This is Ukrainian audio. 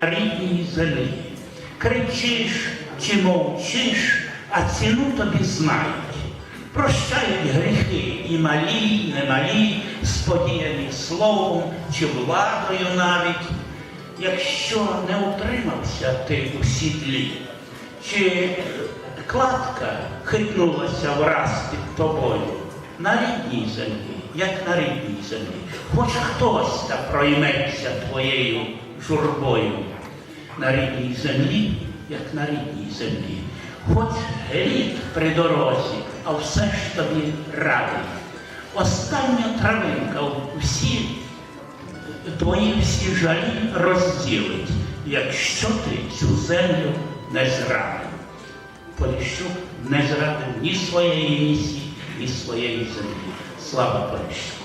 рідній землі. Кричиш чи мовчиш, а ціну тобі знають. Прощають гріхи і малі, і немалі, сподіяні словом чи владою навіть, якщо не утримався ти у сідлі, чи кладка хитнулася враз під тобою на рідній землі, як на рідній землі, хоч хтось та пройметься твоєю журбою на рідній землі, як на рідній землі. Хоч рід при дорозі, а все ж тобі радий. Остання травинка всі твої всі жалі розділить, якщо ти цю землю не зрадив. Поліщук не зрадив ні своєї місії, ні своєї землі. Слава Поліщуку!